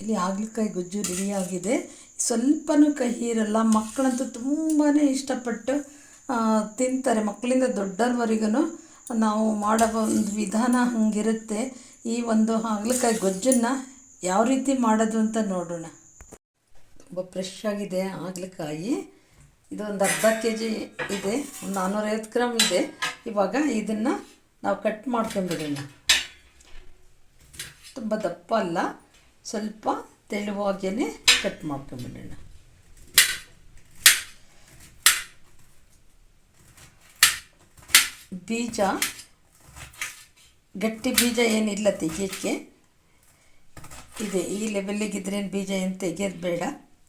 ಇಲ್ಲಿ ಹಾಗಲಕಾಯಿ ಗೊಜ್ಜು ರೆಡಿಯಾಗಿದೆ ಸ್ವಲ್ಪನೂ ಕಹಿ ಇರಲ್ಲ ಮಕ್ಕಳಂತೂ ತುಂಬಾ ಇಷ್ಟಪಟ್ಟು ತಿಂತಾರೆ. ಮಕ್ಕಳಿಂದ ದೊಡ್ಡವರೆಗೂ ನಾವು ಮಾಡೋ ಒಂದು ವಿಧಾನ ಹಂಗಿರುತ್ತೆ. ಈ ಒಂದು ಹಾಗಲಕಾಯಿ ಗೊಜ್ಜನ್ನು ಯಾವ ರೀತಿ ಮಾಡೋದು ಅಂತ ನೋಡೋಣ. ತುಂಬ ಫ್ರೆಶ್ ಆಗಿದೆ ಹಾಗಲಕಾಯಿ. ಇದು ಒಂದು ಅರ್ಧ ಕೆ ಜಿ ಇದೆ. ಒಂದು ನಾನ್ನೂರೈವತ್ತು ಗ್ರಾಮ್ ಇದೆ. ಇವಾಗ ಇದನ್ನು ನಾವು ಕಟ್ ಮಾಡ್ಕೊಂಬಿಡೋಣ ತುಂಬ ದಪ್ಪ ಅಲ್ಲ. ಸ್ವಲ್ಪ ತೆಳುವಾಗೇ ಕಟ್ ಮಾಡ್ಕೊಂಬಿಡೋಣ ಬೀಜ, ಗಟ್ಟಿ ಬೀಜ ಏನಿಲ್ಲ ತೆಗಿಯೋಕ್ಕೆ. ಇದೆ, ಈ ಲೆವೆಲ್ಲಿಗಿದ್ರೇನು ಬೀಜ ಏನು ತೆಗೆಯೋದು ಬೇಡ.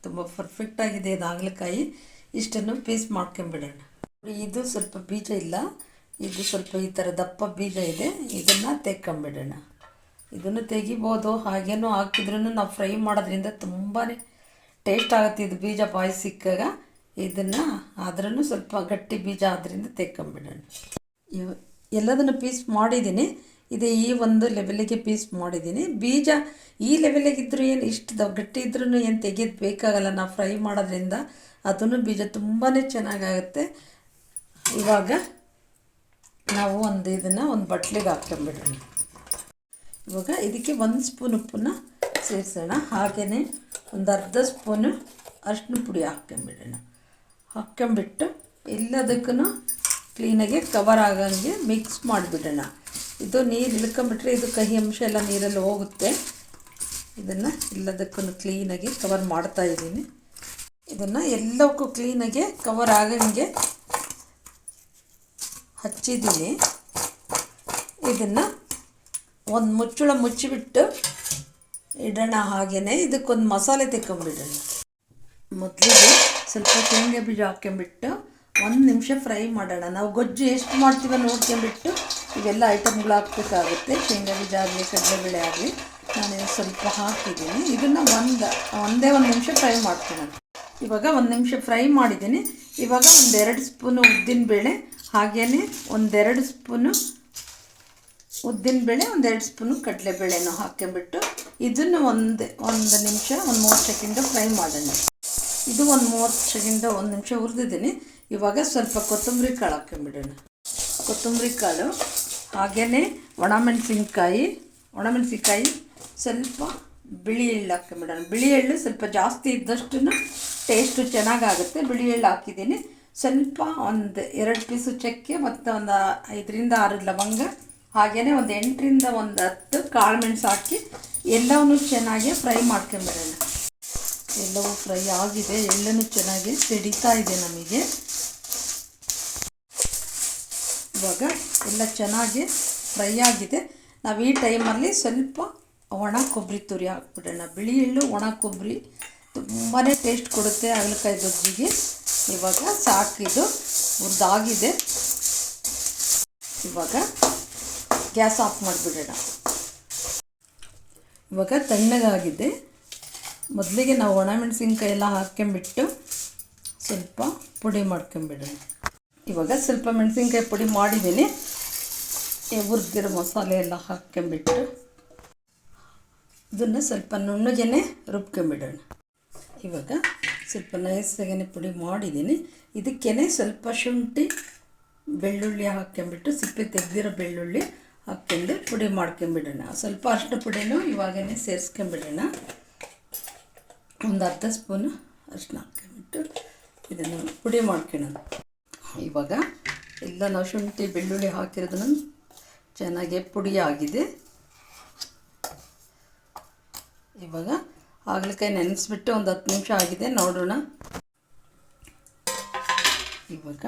ತುಂಬ ಪರ್ಫೆಕ್ಟಾಗಿದೆ ಇದು ಹಾಗಲಕಾಯಿ. ಇಷ್ಟನ್ನು ಪೀಸ್ ಮಾಡ್ಕೊಂಬಿಡೋಣ ಇದು ಸ್ವಲ್ಪ ಬೀಜ ಇಲ್ಲ. ಇದು ಸ್ವಲ್ಪ ಈ ಥರ ದಪ್ಪ ಬೀಜ ಇದೆ. ಇದನ್ನು ತೆಕ್ಕೊಂಬಿಡೋಣ ಇದನ್ನು ತೆಗಿಬೋದು, ಹಾಗೇನೂ ಹಾಕಿದ್ರೂ ನಾವು ಫ್ರೈ ಮಾಡೋದ್ರಿಂದ ತುಂಬಾ ಟೇಸ್ಟ್ ಆಗುತ್ತೆ ಇದು ಬೀಜ ಬಾಯಿ ಸಿಕ್ಕಾಗ. ಇದನ್ನು ಆದ್ರೂ ಸ್ವಲ್ಪ ಗಟ್ಟಿ ಬೀಜ ಆದ್ದರಿಂದ ತೆಕ್ಕೊಂಬಿಡೋಣ ಎಲ್ಲದನ್ನು ಪೀಸ್ ಮಾಡಿದ್ದೀನಿ. ಇದು ಈ ಒಂದು ಲೆವೆಲಿಗೆ ಪೀಸ್ ಮಾಡಿದ್ದೀನಿ. ಬೀಜ ಈ ಲೆವೆಲಿಗಿದ್ದರೂ ಏನು ಇಷ್ಟು ದ ಗಟ್ಟಿ ಇದ್ರೂ ಏನು ತೆಗೆಯೋದು ಬೇಕಾಗಲ್ಲ. ನಾವು ಫ್ರೈ ಮಾಡೋದ್ರಿಂದ ಅದನ್ನು ಬೀಜ ತುಂಬಾ ಚೆನ್ನಾಗಾಗುತ್ತೆ ಇವಾಗ ನಾವು ಒಂದು ಇದನ್ನು ಒಂದು ಬಟ್ಲಿಗೆ ಹಾಕ್ಕೊಂಬಿಡೋಣ. ಇವಾಗ ಇದಕ್ಕೆ ಒಂದು ಸ್ಪೂನ್ ಉಪ್ಪನ್ನ ಸೇರಿಸೋಣ. ಹಾಗೆಯೇ ಒಂದು ಅರ್ಧ ಸ್ಪೂನು ಅರಿಶಿನ ಪುಡಿ ಹಾಕ್ಕೊಂಬಿಡೋಣ ಹಾಕ್ಕೊಂಬಿಟ್ಟು ಎಲ್ಲದಕ್ಕೂ ಕ್ಲೀನಾಗಿ ಕವರ್ ಆಗಂಗೆ ಮಿಕ್ಸ್ ಮಾಡಿಬಿಡೋಣ. ಇದು ನೀರು ಇಳ್ಕೊಂಬಿಟ್ರೆ ಇದು ಕಹಿ ಅಂಶ ಎಲ್ಲ ನೀರಲ್ಲಿ ಹೋಗುತ್ತೆ. ಇದನ್ನು ಎಲ್ಲದಕ್ಕೂ ಕ್ಲೀನಾಗಿ ಕವರ್ ಮಾಡ್ತಾ ಇದ್ದೀನಿ. ಇದನ್ನು ಎಲ್ಲಕ್ಕೂ ಕ್ಲೀನಾಗಿ ಕವರ್ ಆಗಂಗೆ ಹಚ್ಚಿದ್ದೀನಿ. ಇದನ್ನು ಒಂದು ಮುಚ್ಚಳ ಮುಚ್ಚಿಬಿಟ್ಟು ಇಡೋಣ ಹಾಗೆಯೇ ಇದಕ್ಕೊಂದು ಮಸಾಲೆ ತೆಕ್ಕೊಂಬಿಡೋಣ. ಮೊದಲಿಗೆ ಸ್ವಲ್ಪ ಶೇಂಗಾ ಬೀಜ ಹಾಕ್ಕೊಂಬಿಟ್ಟು ಒಂದು ನಿಮಿಷ ಫ್ರೈ ಮಾಡೋಣ. ನಾವು ಗೊಜ್ಜು ಎಷ್ಟು ಮಾಡ್ತೀವೋ ನೋಡ್ಕೊಂಡ್ಬಿಟ್ಟು ಇವೆಲ್ಲ ಐಟಮ್ಗಳು ಹಾಕ್ಬೇಕಾಗುತ್ತೆ. ಶೇಂಗಾ ಬೀಜ ಆಗಲಿ, ಕಡಲೆಬೇಳೆ ಆಗಲಿ ನಾನು ಸ್ವಲ್ಪ ಹಾಕಿದ್ದೀನಿ. ಇದನ್ನು ಒಂದು, ಒಂದೇ ಒಂದು ನಿಮಿಷ ಫ್ರೈ ಮಾಡ್ತೀನಿ ಇವಾಗ ಒಂದು ನಿಮಿಷ ಫ್ರೈ ಮಾಡಿದ್ದೀನಿ. ಇವಾಗ ಒಂದೆರಡು ಸ್ಪೂನು ಉದ್ದಿನ ಬೇಳೆ ಹಾಗೆಯೇ ಒಂದೆರಡು ಸ್ಪೂನು ಉದ್ದಿನಬೇಳೆ ಒಂದೆರಡು ಸ್ಪೂನು ಕಡಲೆಬೇಳೆನೂ ಹಾಕ್ಕೊಂಬಿಟ್ಟು ಇದನ್ನು ಒಂದು ಒಂದು ನಿಮಿಷ, ಒಂದು ಮೂವತ್ತು ಸೆಕೆಂಡ್ ಫ್ರೈ ಮಾಡೋಣ. ಇದು ಒಂದು ಮೂವತ್ತು ಸೆಕೆಂಡ್, ಒಂದು ನಿಮಿಷ ಹುರಿದಿದ್ದೀನಿ. ಇವಾಗ ಸ್ವಲ್ಪ ಕೊತ್ತಂಬರಿ ಕಾಳು ಹಾಕ್ಕೊಂಬಿಡೋಣ ಕೊತ್ತಂಬರಿ ಕಾಳು ಹಾಗೆಯೇ ಒಣಮೆಣಸಿನ್ಕಾಯಿ ಒಣಮೆಣಸಿನ್ಕಾಯಿ ಸ್ವಲ್ಪ ಬಿಳಿ ಎಳ್ಳು ಹಾಕ್ಕೊಂಬಿಡೋಣ ಬಿಳಿ ಎಳ್ಳು ಸ್ವಲ್ಪ ಜಾಸ್ತಿ ಇದ್ದಷ್ಟು ಟೇಸ್ಟು ಚೆನ್ನಾಗಾಗುತ್ತೆ. ಬಿಳಿ ಎಳ್ಳು ಹಾಕಿದ್ದೀನಿ. ಸ್ವಲ್ಪ ಒಂದು ಎರಡು ಪೀಸು ಚಕ್ಕೆ ಮತ್ತು ಒಂದು ಐದರಿಂದ ಆರು ಲವಂಗ ಹಾಗೆಯೇ ಒಂದು ಎಂಟರಿಂದ ಒಂದು ಹತ್ತು ಕಾಳು ಮೆಣಸು ಹಾಕಿ ಎಲ್ಲವನ್ನು ಚೆನ್ನಾಗಿ ಫ್ರೈ ಮಾಡ್ಕೊಂಬಿಡೋಣ ಎಲ್ಲವೂ ಫ್ರೈ ಆಗಿದೆ ಎಲ್ಲನೂ ಚೆನ್ನಾಗಿ ಸಿಡಿತಾ ಇದೆ ನಮಗೆ. ಇವಾಗ ಎಲ್ಲ ಚೆನ್ನಾಗಿ ಫ್ರೈ ಆಗಿದೆ. ನಾವು ಈ ಟೈಮಲ್ಲಿ ಸ್ವಲ್ಪ ಒಣ ಕೊಬ್ಬರಿ ತುರಿ ಹಾಕ್ಬಿಡೋಣ. ಬಿಳಿ ಎಳ್ಳು, ಒಣ ಕೊಬ್ಬರಿ ತುಂಬಾ ಟೇಸ್ಟ್ ಕೊಡುತ್ತೆ ಹಾಗಲಕಾಯಿ ಗೊಜ್ಜಿಗೆ. ಇವಾಗ ಸಾಕಿದು ಹುರಿದಾಗಿದೆ ಇವಾಗ ಗ್ಯಾಸ್ ಆಫ್ ಮಾಡಿಬಿಡೋಣ ಇವಾಗ ತಣ್ಣಗಾಗಿದೆ. ಮೊದಲಿಗೆ ನಾವು ಒಣಮೆಣಸಿನ್ಕಾಯಿ ಎಲ್ಲ ಹಾಕ್ಕೊಂಬಿಟ್ಟು ಸ್ವಲ್ಪ ಪುಡಿ ಮಾಡ್ಕೊಂಬಿಡೋಣ ಇವಾಗ ಸ್ವಲ್ಪ ಮೆಣಸಿನ್ಕಾಯಿ ಪುಡಿ ಮಾಡಿದ್ದೀನಿ. ಹುರಿದಿರೋ ಮಸಾಲೆ ಎಲ್ಲ ಹಾಕ್ಕೊಂಬಿಟ್ಟು ಇದನ್ನು ಸ್ವಲ್ಪ ನುಣ್ಣಗೆ ರುಬ್ಕೊಂಬಿಡೋಣ ಇವಾಗ ಸ್ವಲ್ಪ ನೈಸಾಗೇ ಪುಡಿ ಮಾಡಿದ್ದೀನಿ. ಇದಕ್ಕೇ ಸ್ವಲ್ಪ ಶುಂಠಿ, ಬೆಳ್ಳುಳ್ಳಿ ಹಾಕ್ಕೊಂಬಿಟ್ಟು ಸಿಪ್ಪೆ ತೆಗೆದಿರೋ ಬೆಳ್ಳುಳ್ಳಿ ಹಾಕ್ಕೊಂಡು ಪುಡಿ ಮಾಡ್ಕೊಂಬಿಡೋಣ. ಸ್ವಲ್ಪ ಅಷ್ಟು ಪುಡಿನೂ ಇವಾಗೇ ಸೇರಿಸ್ಕೊಂಬಿಡೋಣ. ಒಂದು ಅರ್ಧ ಸ್ಪೂನು ಅರಿಶಿನ ಹಾಕ್ಕೊಂಬಿಟ್ಟು ಇದನ್ನು ಪುಡಿ ಮಾಡ್ಕೊಳ್ಳೋಣ. ಇವಾಗ ಎಲ್ಲ ನಾವು ಶುಂಠಿ, ಬೆಳ್ಳುಳ್ಳಿ ಹಾಕಿರೋದನ್ನು ಚೆನ್ನಾಗಿ ಪುಡಿ ಆಗಿದೆ. ಇವಾಗ ಹಾಗಲಕಾಯಿ ನೆನೆಸ್ಬಿಟ್ಟು ಒಂದು ಹತ್ತು ನಿಮಿಷ ಆಗಿದೆ, ನೋಡೋಣ. ಇವಾಗ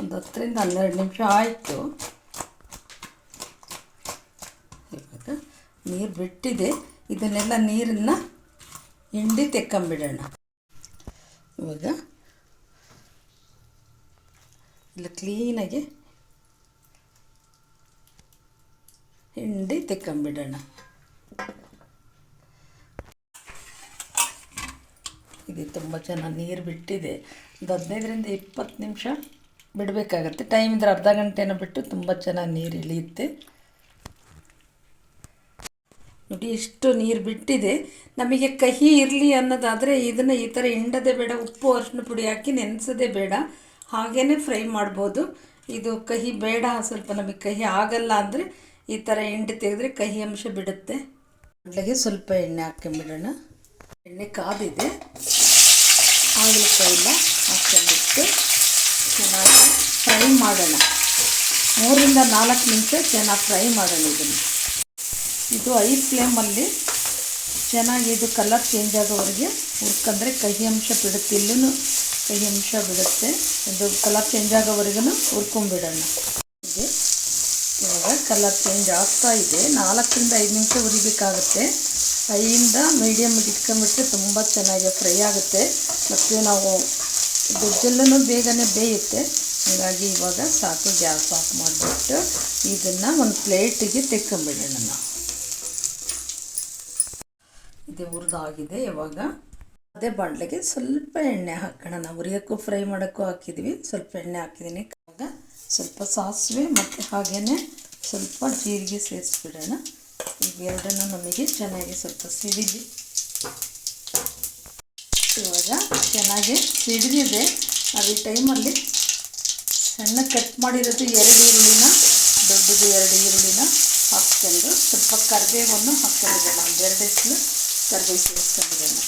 ಒಂದು ಹತ್ತರಿಂದ ಹನ್ನೆರಡು ನಿಮಿಷ ಆಯಿತು ಇವಾಗ ನೀರು ಬಿಟ್ಟಿದೆ, ಇದನ್ನೆಲ್ಲ ನೀರನ್ನು ಹಿಂಡಿ ತೆಕ್ಕಂಬಿಡೋಣ. ಇವಾಗ ಇಲ್ಲ ಕ್ಲೀನಾಗಿ ಹಿಂಡಿ ತೆಕ್ಕಂಬಿಡೋಣ. ಇದು ತುಂಬ ಚೆನ್ನಾಗಿ ನೀರು ಬಿಟ್ಟಿದೆ. ಒಂದು ಹದಿನೈದರಿಂದ ಇಪ್ಪತ್ತು ನಿಮಿಷ ಬಿಡಬೇಕಾಗತ್ತೆ. ಟೈಮ್ ಇದ್ರೆ ಅರ್ಧ ಗಂಟೆನ ಬಿಟ್ಟು ತುಂಬ ಚೆನ್ನಾಗಿ ನೀರು ಇಳಿಯುತ್ತೆ. ನೋಡಿ, ಎಷ್ಟು ನೀರು ಬಿಟ್ಟಿದೆ. ನಮಗೆ ಕಹಿ ಇರಲಿ ಅನ್ನೋದಾದರೆ ಇದನ್ನು ಈ ಥರ ಹಿಂಡದೆ ಬೇಡ, ಉಪ್ಪು ಅರಿಶಿನ ಪುಡಿ ಹಾಕಿ ನೆನೆಸೋದೇ ಬೇಡ. ಹಾಗೇ ಫ್ರೈ ಮಾಡ್ಬೋದು. ಇದು ಕಹಿ ಬೇಡ, ಸ್ವಲ್ಪ ನಮಗೆ ಕಹಿ ಆಗಲ್ಲ ಅಂದರೆ ಈ ಥರ ಹಿಂಡಿ ತೆಗೆದ್ರೆ ಕಹಿ ಅಂಶ ಬಿಡುತ್ತೆ. ಅಲ್ಲಿಗೆ ಸ್ವಲ್ಪ ಎಣ್ಣೆ ಹಾಕ್ಕೊಂಬಿಡೋಣ. ಎಣ್ಣೆ ಕಾದಿದೆ. ಹಾಗಲಕಾಯಿಲ್ಲ ಹಾಕೊಂಡ್ಬಿಟ್ಟು ಚೆನ್ನಾಗಿ ಫ್ರೈ ಮಾಡೋಣ. ಮೂರಿಂದ ನಾಲ್ಕು ನಿಮಿಷ ಚೆನ್ನಾಗಿ ಫ್ರೈ ಮಾಡೋಣ ಇದನ್ನು. ಇದು ಐ ಫ್ಲೇಮಲ್ಲಿ ಚೆನ್ನಾಗಿ ಇದು ಕಲರ್ ಚೇಂಜ್ ಆಗೋವರೆಗೆ ಹುರ್ಕಂದ್ರೆ ಕಹಿ ಅಂಶ ಬಿಡುತ್ತೆ ಇಲ್ಲೂ ಕಹಿ ಅಂಶ ಬಿಡುತ್ತೆ. ಇದು ಕಲರ್ ಚೇಂಜ್ ಆಗೋವರೆಗೂ ಹುರ್ಕೊಂಬಿಡೋಣ ಇವಾಗ ಕಲರ್ ಚೇಂಜ್ ಆಗ್ತಾ ಇದೆ. ನಾಲ್ಕರಿಂದ ಐದು ನಿಮಿಷ ಹುರಿಬೇಕಾಗುತ್ತೆ. ಕೈಯಿಂದ ಮೀಡಿಯಮ್ ಇಟ್ಕೊಂಬಿಟ್ರೆ ತುಂಬ ಚೆನ್ನಾಗಿ ಫ್ರೈ ಆಗುತ್ತೆ. ಮತ್ತು ನಾವು ಗೊಜ್ಜೆಲ್ಲೂ ಬೇಗನೆ ಬೇಯುತ್ತೆ. ಹಾಗಾಗಿ ಇವಾಗ ಸಾಕು ಗ್ಯಾಸ್ ಆಫ್ ಮಾಡಿಬಿಟ್ಟು ಇದನ್ನು ಒಂದು ಪ್ಲೇಟಿಗೆ ತೆಕ್ಕೊಂಬಿಡೋಣ ಇದು ಹುರಿದಾಗಿದೆ ಇವಾಗ. ಅದೇ ಬಾಣಲೆಗೆ ಸ್ವಲ್ಪ ಎಣ್ಣೆ ಹಾಕೋಣ. ನಾವು ಹುರಿಯೋಕ್ಕೂ ಫ್ರೈ ಮಾಡೋಕ್ಕೂ ಹಾಕಿದ್ವಿ. ಸ್ವಲ್ಪ ಎಣ್ಣೆ ಹಾಕಿದ್ದೀನಿ. ಇವಾಗ ಸ್ವಲ್ಪ ಸಾಸಿವೆ ಮತ್ತು ಹಾಗೆಯೇ ಸ್ವಲ್ಪ ಜೀರಿಗೆ ಸೇರಿಸ್ಬಿಡೋಣ. ಇವೆರಡನ್ನೂ ನಮಗೆ ಚೆನ್ನಾಗಿ ಸ್ವಲ್ಪ ಸಿಡಿಲಿ. ಇವಾಗ ಚೆನ್ನಾಗಿ ಸಿಡಿದಿದೆ ಅದೇ ಈ ಟೈಮಲ್ಲಿ ಸಣ್ಣ ಕಟ್ ಮಾಡಿರೋದು ಎರಡು ಈರುಳ್ಳಿನ, ದೊಡ್ಡದು ಎರಡು ಈರುಳ್ಳಿನ ಹಾಕ್ಕೊಂಡು ಸ್ವಲ್ಪ ಕರಿಬೇವನ್ನು ಹಾಕ್ಕೊಂಡಿದ್ದೆ ನಾವು ಎರಡು ಕರಿಬೇವು ಸೇರಿಸ್ಕೊಂಡಿದ್ದೇನೆ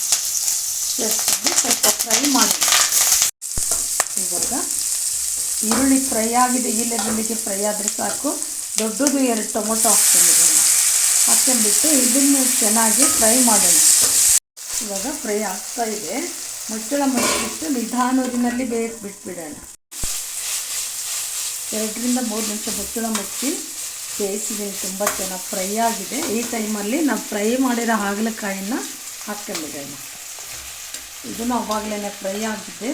ಸೇರಿಸ್ಕೊಂಡು ಸ್ವಲ್ಪ ಫ್ರೈ ಮಾಡಿ. ಇವಾಗ ಈರುಳ್ಳಿ ಫ್ರೈ ಆಗಿದೆ. ಈ ಲೆವೆಲ್ಲಿಗೆ ಫ್ರೈ ಆದರೆ ಸಾಕು. ದೊಡ್ಡದು ಎರಡು ಟೊಮೊಟೊ ಹಾಕ್ಕೊಂಡಿದ್ದೇನೆ. ಹಾಕ್ಕೊಂಡ್ಬಿಟ್ಟು ಇದನ್ನು ಚೆನ್ನಾಗಿ ಫ್ರೈ ಮಾಡೋಣ. ಇವಾಗ ಫ್ರೈ ಆಗ್ತಾ ಇದೆ. ಮುಚ್ಚಳ ಮುಚ್ಚಿಬಿಟ್ಟು ನಿಧಾನೋದಿನಲ್ಲಿ ಬೇಯಕ್ಕೆ ಬಿಟ್ಬಿಡೋಣ. ಎರಡರಿಂದ ಮೂರು ನಿಮಿಷ ಮುಚ್ಚಳ ಮುಚ್ಚಿ ಬೇಯಿಸಿದ್ದೀನಿ ತುಂಬ ಚೆನ್ನಾಗಿ ಫ್ರೈ ಆಗಿದೆ. ಈ ಟೈಮಲ್ಲಿ ನಾವು ಫ್ರೈ ಮಾಡಿರೋ ಹಾಗಲಕಾಯಿನ ನಾವು ಇದನ್ನು ಅವಾಗಲೇ ಫ್ರೈ ಆಗಿದೆ.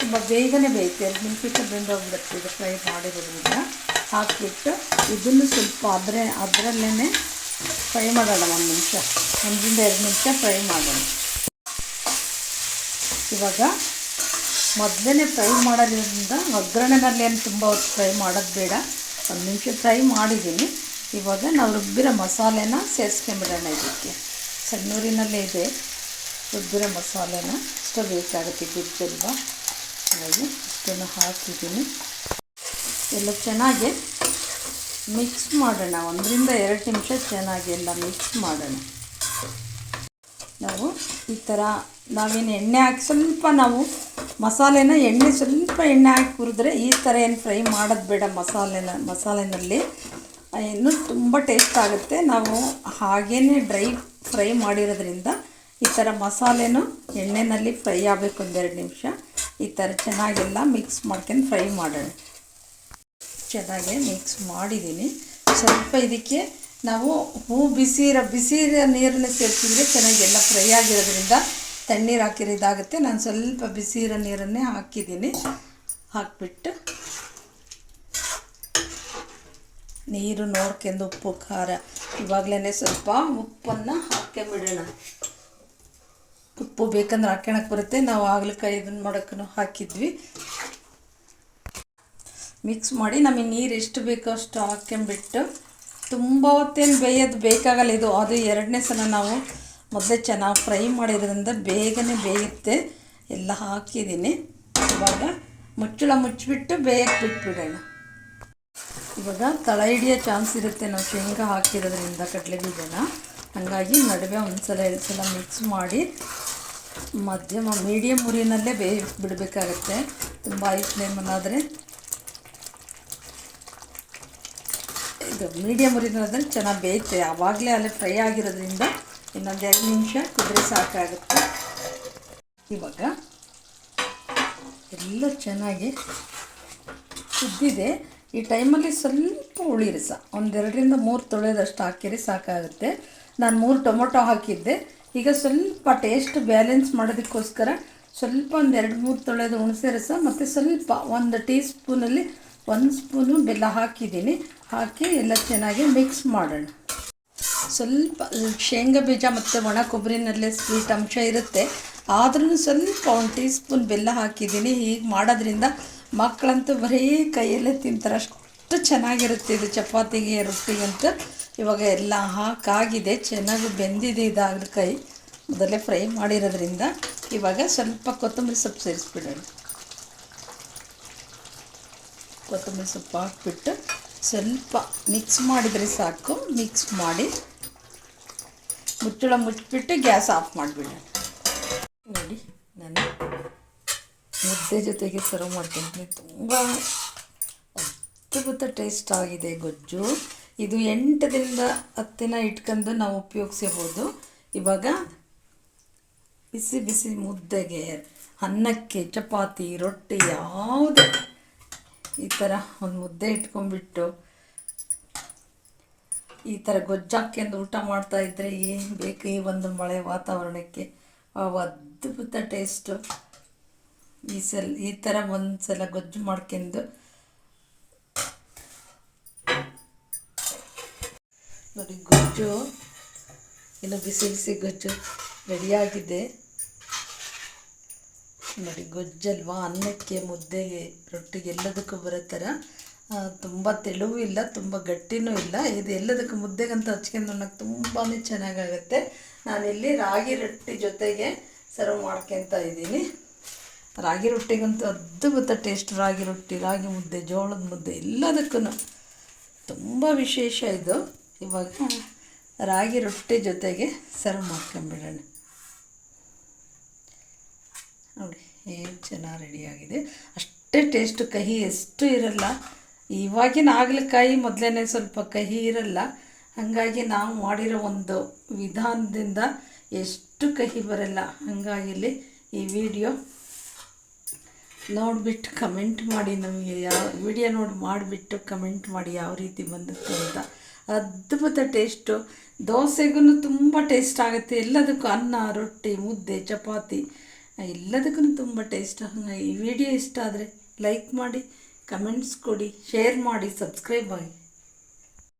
ತುಂಬ ಬೇಗನೆ ಬೇಯುತ್ತೆ ಎರಡು ನಿಮಿಷಕ್ಕೆ ಬೆಂದೋಗ್ಬಿಡುತ್ತೆ ಇದು ಫ್ರೈ ಮಾಡಿರೋದ್ರಿಂದ. ಹಾಕಿಬಿಟ್ಟು ಇದನ್ನು ಸ್ವಲ್ಪ ಅದರ ಅದರಲ್ಲೇ ಫ್ರೈ ಮಾಡೋಣ ಒಂದು ನಿಮಿಷ. ಒಂದರಿಂದ ಎರಡು ನಿಮಿಷ ಫ್ರೈ ಮಾಡೋಣ. ಇವಾಗ ಮೊದಲೇ ಫ್ರೈ ಮಾಡೋದ್ರಿಂದ ಒಗ್ಗರಣೆನಲ್ಲಿ ಏನು ತುಂಬ ಹೊತ್ತು ಫ್ರೈ ಮಾಡೋದು ಬೇಡ. ಒಂದು ನಿಮಿಷ ಫ್ರೈ ಮಾಡಿದ್ದೀನಿ. ಇವಾಗ ನಾವು ರುಬ್ಬಿರೋ ಮಸಾಲೆನ ಸೇರಿಸ್ಕೊಂಬಿಡೋಣ ಇದಕ್ಕೆ ಸಣ್ಣೂರಿನಲ್ಲೇ ಇದೆ ರುಬ್ಬಿರೋ ಮಸಾಲೆನ. ಇಷ್ಟ ಬೇಕಾಗುತ್ತೆ ಗುಜ್ಜಲ್ವ ಹಾಗೆ ಇಷ್ಟನ್ನು ಹಾಕಿದ್ದೀನಿ. ಎಲ್ಲ ಚೆನ್ನಾಗಿ ಮಿಕ್ಸ್ ಮಾಡೋಣ. ಒಂದರಿಂದ ಎರಡು ನಿಮಿಷ ಚೆನ್ನಾಗಿ ಎಲ್ಲ ಮಿಕ್ಸ್ ಮಾಡೋಣ. ನಾವು ಈ ಥರ ನಾವೇನು ಎಣ್ಣೆ ಹಾಕಿ ಸ್ವಲ್ಪ ನಾವು ಮಸಾಲೆನ ಎಣ್ಣೆ ಸ್ವಲ್ಪ ಎಣ್ಣೆ ಹಾಕಿ ಹುರಿದ್ರೆ ಈ ಥರ ಏನು ಫ್ರೈ ಮಾಡೋದು ಬೇಡ ಮಸಾಲೆನ, ಮಸಾಲೆನಲ್ಲಿ. ಇನ್ನೂ ತುಂಬ ಟೇಸ್ಟ್ ಆಗುತ್ತೆ. ನಾವು ಹಾಗೇ ಡ್ರೈ ಫ್ರೈ ಮಾಡಿರೋದ್ರಿಂದ ಈ ಥರ ಮಸಾಲೆನೂ ಎಣ್ಣೆಯಲ್ಲಿ ಫ್ರೈ ಆಗಬೇಕು ಒಂದೆರಡು ನಿಮಿಷ. ಈ ಥರ ಚೆನ್ನಾಗೆಲ್ಲ ಮಿಕ್ಸ್ ಮಾಡ್ಕೊಂಡು ಫ್ರೈ ಮಾಡೋಣ. ಚೆನ್ನಾಗೆ ಮಿಕ್ಸ್ ಮಾಡಿದ್ದೀನಿ ಸ್ವಲ್ಪ ಇದಕ್ಕೆ ನಾವು ಹೂ ಬಿಸಿ ಇರೋ, ಬಿಸಿ ನೀರನ್ನ ಸೇರಿಸಿದ್ರೆ ಚೆನ್ನಾಗಿ ಎಲ್ಲ ಫ್ರೈ ಆಗಿರೋದ್ರಿಂದ ತಣ್ಣೀರು ಹಾಕಿರೋ ಇದಾಗುತ್ತೆ. ನಾನು ಸ್ವಲ್ಪ ಬಿಸಿ ಇರೋ ನೀರನ್ನೇ ಹಾಕಿದ್ದೀನಿ. ಹಾಕಿಬಿಟ್ಟು ನೀರು ನೋಡ್ಕೊಂಡು ಉಪ್ಪು, ಖಾರ. ಇವಾಗಲೇ ಸ್ವಲ್ಪ ಉಪ್ಪನ್ನು ಹಾಕ್ಕೊಂಬಿಡೋಣ. ಉಪ್ಪು ಬೇಕಂದ್ರೆ ಹಾಕ್ಕೊಳಕ್ಕೆ ಬರುತ್ತೆ. ನಾವು ಹಾಗಲಕಾಯಿ ಇದನ್ನು ಮಾಡೋಕ್ಕೂ ಹಾಕಿದ್ವಿ. ಮಿಕ್ಸ್ ಮಾಡಿ ನಮಗೆ ನೀರು ಎಷ್ಟು ಬೇಕೋ ಅಷ್ಟು ಹಾಕ್ಕೊಂಬಿಟ್ಟು ತುಂಬ ಹೊತ್ತೇನು ಬೇಯೋದು ಬೇಕಾಗಲ್ಲ ಇದು. ಅದು ಎರಡನೇ ಸಲ ನಾವು ಮೊದಲೇ ಚೆನ್ನಾಗಿ ಫ್ರೈ ಮಾಡಿದ್ರಿಂದ ಬೇಗನೆ ಬೇಯುತ್ತೆ. ಎಲ್ಲ ಹಾಕಿದ್ದೀನಿ. ಇವಾಗ ಮುಚ್ಚಳ ಮುಚ್ಚಿಬಿಟ್ಟು ಬೇಯಕ್ಕೆ ಬಿಟ್ಬಿಡೋಣ. ಇವಾಗ ತಳ ಹಿಡಿಯೋ ಚಾನ್ಸ್ ಇರುತ್ತೆ. ನಾವು ಶೇಂಗಾ ಹಾಕಿರೋದ್ರಿಂದ ಕಡಲೆ ಬೀಜನ ಹಾಗಾಗಿ ನಡುವೆ ಒಂದು ಸಲ ಎರಡು ಸಲ ಮಿಕ್ಸ್ ಮಾಡಿ ಮಧ್ಯಮ ಮೀಡಿಯಮ್ ಉರಿನಲ್ಲೇ ಬೇಯ, ಬಿಡಬೇಕಾಗತ್ತೆ. ತುಂಬ ಐ ಫ್ಲೇಮಲ್ಲಾದರೆ ಇದು ಮೀಡಿಯಮ್ ಉರಿನಲ್ಲೇ ಚೆನ್ನಾಗಿ ಬೇಯುತ್ತೆ ಆವಾಗಲೇ ಅಲ್ಲಿ ಫ್ರೈ ಆಗಿರೋದ್ರಿಂದ ಇನ್ನೊಂದು ಎರಡು ನಿಮಿಷ ಕುದುರೆ ಸಾಕಾಗುತ್ತೆ. ಇವಾಗ ಎಲ್ಲ ಚೆನ್ನಾಗಿ ಕುದ್ದಿದೆ. ಈ ಟೈಮಲ್ಲಿ ಸ್ವಲ್ಪ ಉಳಿರಿ ಸಹ ಒಂದೆರಡರಿಂದ ಮೂರು ತೊಳೆದಷ್ಟು ಹಾಕಿರಿ ಸಾಕಾಗುತ್ತೆ. ನಾನು ಮೂರು ಟೊಮೊಟೊ ಹಾಕಿದ್ದೆ. ಈಗ ಸ್ವಲ್ಪ ಟೇಸ್ಟ್ ಬ್ಯಾಲೆನ್ಸ್ ಮಾಡೋದಕ್ಕೋಸ್ಕರ ಸ್ವಲ್ಪ ಒಂದು ಎರಡು ಮೂರು ತೊಳೆದು ಹುಣಸೆ ರಸ ಮತ್ತು ಸ್ವಲ್ಪ ಒಂದು ಟೀ ಸ್ಪೂನಲ್ಲಿ ಒಂದು ಸ್ಪೂನು ಬೆಲ್ಲ ಹಾಕಿದ್ದೀನಿ. ಹಾಕಿ ಎಲ್ಲ ಚೆನ್ನಾಗಿ ಮಿಕ್ಸ್ ಮಾಡೋಣ. ಸ್ವಲ್ಪ, ಶೇಂಗಾ ಬೀಜ ಮತ್ತು ಒಣ ಕೊಬ್ಬರಿನಲ್ಲೇ ಸ್ವೀಟ್ ಅಂಶ ಇರುತ್ತೆ. ಆದ್ರೂ ಸ್ವಲ್ಪ ಒಂದು ಟೀ ಸ್ಪೂನ್ ಬೆಲ್ಲ ಹಾಕಿದ್ದೀನಿ. ಹೀಗೆ ಮಾಡೋದ್ರಿಂದ ಮಕ್ಕಳಂತೂ ಬರೀ ಕೈಯಲ್ಲೇ ತಿಂತಾರೆ. ಅಷ್ಟು ಚೆನ್ನಾಗಿರುತ್ತೆ ಇದು ಚಪಾತಿಗೆ ರೊಟ್ಟಿಗಂತ ಇವಾಗ ಎಲ್ಲ ಹಾಕಾಗಿದೆ. ಚೆನ್ನಾಗಿ ಬೆಂದಿದೆ ಇದಾಗಲಿ ಕೈ. ಮೊದಲೇ ಫ್ರೈ ಮಾಡಿರೋದ್ರಿಂದ ಇವಾಗ ಸ್ವಲ್ಪ ಕೊತ್ತಂಬರಿ ಸೊಪ್ಪು ಸೇರಿಸ್ಬಿಡೋಣ. ಕೊತ್ತಂಬರಿ ಸೊಪ್ಪು ಹಾಕ್ಬಿಟ್ಟು ಸ್ವಲ್ಪ ಮಿಕ್ಸ್ ಮಾಡಿದರೆ ಸಾಕು. ಮಿಕ್ಸ್ ಮಾಡಿ ಮುಚ್ಚಳ ಮುಚ್ಚಿಬಿಟ್ಟು ಗ್ಯಾಸ್ ಆಫ್ ಮಾಡಿಬಿಡೋಣ. ನೋಡಿ, ನಾನು ಮುದ್ದೆ ಜೊತೆಗೆ ಸರ್ವ್ ಮಾಡ್ತೀನಿ. ತುಂಬ ಅದ್ಭುತ ಟೇಸ್ಟ್ ಆಗಿದೆ ಗೊಜ್ಜು. ಇದು ಎಂಟು ಹತ್ತಿನ ಇಟ್ಕೊಂಡು ನಾವು ಉಪಯೋಗಿಸಬಹುದು ಇವಾಗ ಬಿಸಿ ಬಿಸಿ ಮುದ್ದೆಗೆ ಅನ್ನಕ್ಕೆ, ಚಪಾತಿ, ರೊಟ್ಟಿ ಯಾವುದೇ ಈ ಥರ ಒಂದು ಮುದ್ದೆ ಇಟ್ಕೊಂಡ್ಬಿಟ್ಟು ಈ ಥರ ಗೊಜ್ಜು ಹಾಕ್ಯಂದು ಊಟ ಮಾಡ್ತಾ ಇದ್ದರೆ ಏನು ಬೇಕು ಈ ಒಂದು ಮಳೆ ವಾತಾವರಣಕ್ಕೆ? ಆ ಅದ್ಭುತ ಟೇಸ್ಟು ಈ ಸಲ, ಈ ಥರ ಒಂದು ಸಲ ಗೊಜ್ಜು ಮಾಡ್ಕೊಂಡು. ನೋಡಿ ಗೊಜ್ಜು, ಇನ್ನು ಬಿಸಿ ಬಿಸಿ ಗೊಜ್ಜು ರೆಡಿಯಾಗಿದೆ ನೋಡಿ ಗೊಜ್ಜಲ್ವಾ? ಅನ್ನಕ್ಕೆ ಮುದ್ದೆಗೆ ರೊಟ್ಟಿಗೆ ಎಲ್ಲದಕ್ಕೂ ಬರೋ ಥರ ತುಂಬ ತೆಳುವೂ ಇಲ್ಲ ತುಂಬ ಗಟ್ಟಿನೂ ಇಲ್ಲ. ಇದು ಎಲ್ಲದಕ್ಕೂ ಮುದ್ದೆಗಂತ ಹಚ್ಕೊಂಡು ಉಣ್ಣಕ್ಕೆ ತುಂಬಾ ಚೆನ್ನಾಗಾಗುತ್ತೆ. ನಾನಿಲ್ಲಿ ರಾಗಿ ರೊಟ್ಟಿ ಜೊತೆಗೆ ಸರ್ವ್ ಮಾಡ್ಕೊತ ಇದ್ದೀನಿ. ರಾಗಿ ರೊಟ್ಟಿಗಂತೂ ಅದ್ಭುತ ಟೇಸ್ಟ್ ರಾಗಿ ರೊಟ್ಟಿ ರಾಗಿ ಮುದ್ದೆ ಜೋಳದ ಮುದ್ದೆ ಎಲ್ಲದಕ್ಕೂ ತುಂಬ ವಿಶೇಷ ಇದು. ಇವಾಗ ರಾಗಿ ರೊಟ್ಟಿ ಜೊತೆಗೆ ಸರ್ವ್ ಮಾಡ್ಕೊಂಬಿಡೋಣ. ಏನು ಚೆನ್ನಾಗಿ ರೆಡಿಯಾಗಿದೆ. ಅಷ್ಟೇ ಟೇಸ್ಟು ಕಹಿ ಎಷ್ಟು ಇರಲ್ಲ. ಇವಾಗಿನ ಹಾಗಲಕಾಯಿ ಮೊದಲೇ ಸ್ವಲ್ಪ ಕಹಿ ಇರಲ್ಲ. ಹಾಗಾಗಿ ನಾವು ಮಾಡಿರೋ ಒಂದು ವಿಧಾನದಿಂದ ಎಷ್ಟು ಕಹಿ ಬರಲ್ಲ. ಹಾಗಾಗಿ ಇಲ್ಲಿ ಈ ವಿಡಿಯೋ ನೋಡಿಬಿಟ್ಟು ಕಮೆಂಟ್ ಮಾಡಿ ನಮಗೆ ಯಾವ ವಿಡಿಯೋ ನೋಡಿ ಮಾಡಿಬಿಟ್ಟು ಕಮೆಂಟ್ ಮಾಡಿ ಯಾವ ರೀತಿ ಬಂದಿತ್ತು ಅಂತ. ಅದ್ಭುತ ಟೇಸ್ಟು ದೋಸೆಗೂ ತುಂಬ ಟೇಸ್ಟ್ ಆಗುತ್ತೆ. ಎಲ್ಲದಕ್ಕೂ ಅನ್ನ, ರೊಟ್ಟಿ, ಮುದ್ದೆ, ಚಪಾತಿ. ಎಲ್ಲದಕ್ಕೂ ತುಂಬ ಟೇಸ್ಟ್, ಹಾಗಾಗಿ ಈ ವಿಡಿಯೋ ಇಷ್ಟ ಆದರೆ ಲೈಕ್ ಮಾಡಿ, ಕಮೆಂಟ್ಸ್ ಕೊಡಿ, ಶೇರ್ ಮಾಡಿ, ಸಬ್ಸ್ಕ್ರೈಬ್ ಆಗಿ.